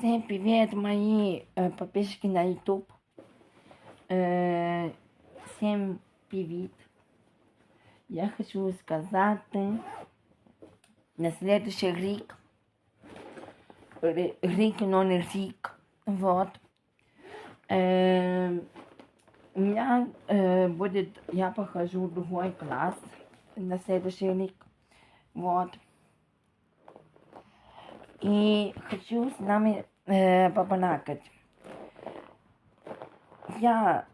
Всем привет, мои э, подписчики на YouTube. Э, всем привет. Я хочу сказати на следующий рік. Ри- Рік, но не рік. Вот. Э, у меня э, будет, я похожу в другой класс на следующий рік. Вот. И хочу с нами э, побалакать. Я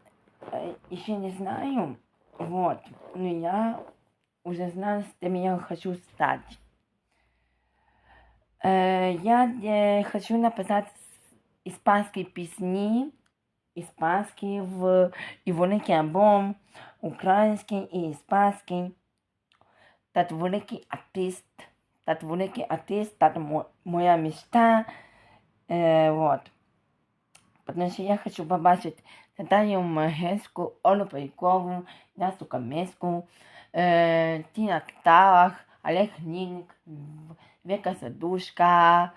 э, еще не знаю, вот, но я уже знаю, с кем я хочу стать. Э, я э, хочу написать испанские песни, испанский в и великий альбом, український і іспанський. Тат великий артист, тат великий артист, тат мо- моя мечта. Э, вот. Потому что я хочу побачить Наталью Магеску, Олю Пайкову, Настю Камеску, э, Тина Кталах, Олег Ниник, Века Садушка,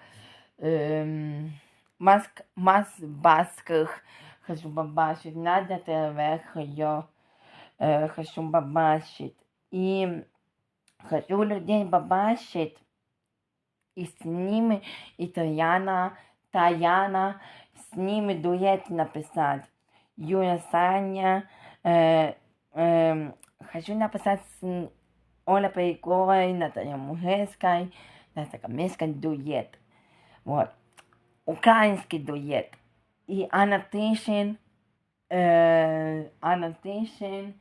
эм, Маск, Мас Басках, хочу побачить, Надя Тервехайо, э, хочу побачить. И хочу людей побачить, и с ними, и Таяна, Таяна, с ними дуэт написать. Юля Саня, э, эм, хочу написать с Оля Пайковой, Натальей Мугеской, Настя Каменской дуэт. Вот. Украинский дуэт. И Анна Тишин, э, Анна Тишин,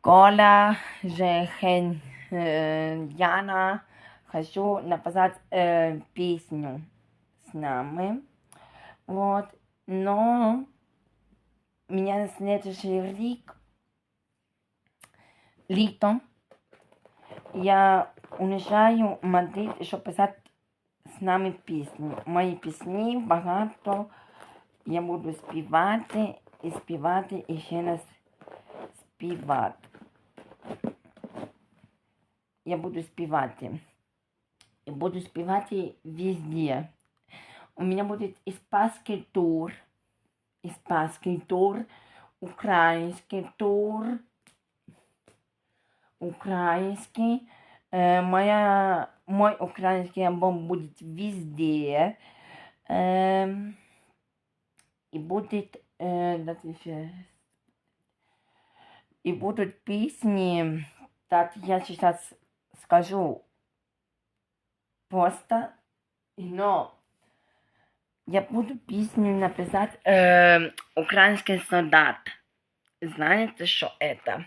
Коля, Жехен, э, Яна. Хочу написать э, песню с нами. Вот. Но меня на следующий рік, літо, я уезжаю в Мадрид, щоб писати з нами пісні. Мої пісні багато я буду співати і співати і ще раз співати. Я буду співати. И буду спевать везде. У меня будет испанский тур, испанский тур, украинский тур, украинский. Э, моя, мой украинский альбом будет везде. Эм, и будет, э, дайте сейчас. и будут песни, так я сейчас скажу, просто, но я буду песню написать э, «Украинский солдат». Знаете, что это?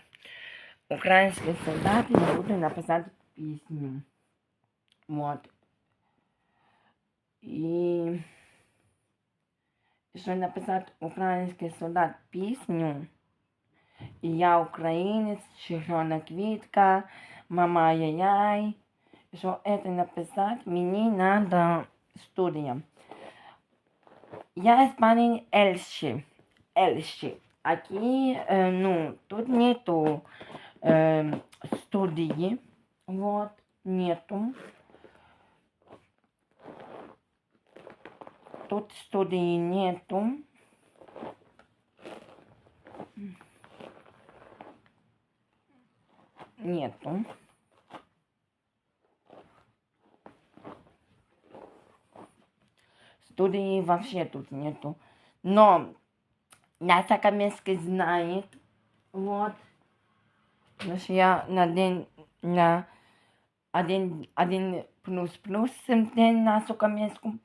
«Украинский солдат» я буду написать песню. Вот. И что написать «Украинский солдат» песню. И я украинец, червона квітка, мама яй-яй. Що это написать, мені надо студія. Я из парень Эльши. Эльши. Aquí, э, ну, тут нету э, студии. Вот, нету. Тут студии нету. Нету. Студии вообще тут нету. Но Настя Каменский знает. Вот. Потому что я на день, на один, один плюс-плюс день Настю Каменскую.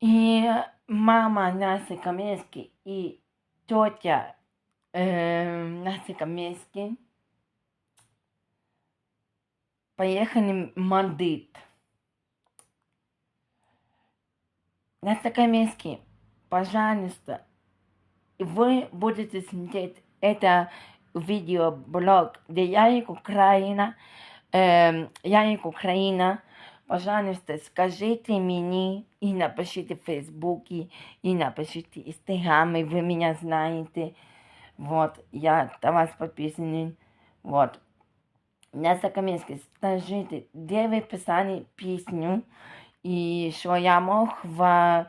И мама Насти Каменский и тетя э, Насти Каменский поехали в Мадрид. Настя Каменский, пожалуйста, вы будете смотреть это видеоблог, где я из Украина, эм, я из Украина, пожалуйста, скажите мне и напишите в Фейсбуке, и напишите в Инстаграме, вы меня знаете, вот, я на вас подписан, вот. Настя Каменский, скажите, где вы писали песню, І що я мог в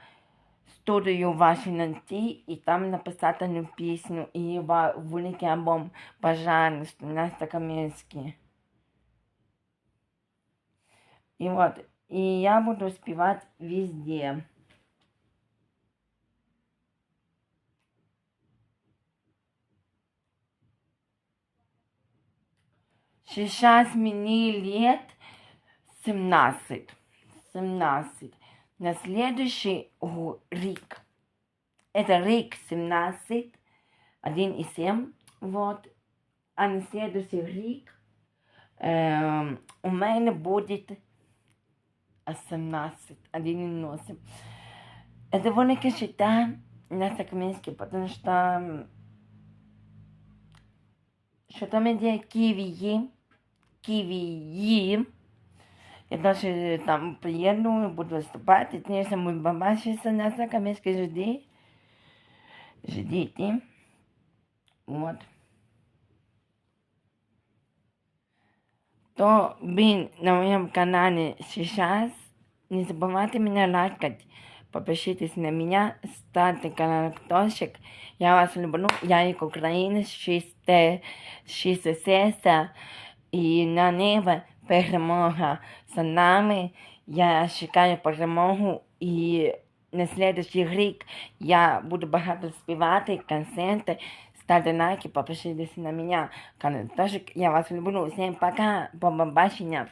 студію Вашингтонці і там написати одну пісню і ва- великий альбом бажань Настя Кам'янський. І от, і я буду співати везде. Сейчас мне лет 17. 17. На следующий гу- рик. Это рик 17. 1,7. Вот. А на следующий рик эм, у меня будет 18. 1,8. Это довольно считаю на Сакминске, потому что м, що там іде ківії, ківії. я даже там приеду, буду выступать. Конечно, мой бабашится на Сакамейской жди. Ждите. Вот. То він на моем канале сейчас. Не забывайте меня лайкать. Подпишитесь на меня, ставьте колокольчик. Я вас люблю. Я як українець, чисте, чисте серце. І на небо перемога за нами. Я чекаю перемогу і на следующий рік я буду багато співати, концерти. Ставте лайки, подпишитесь на. Канал. Тож я вас люблю. Всім пока. По побачення.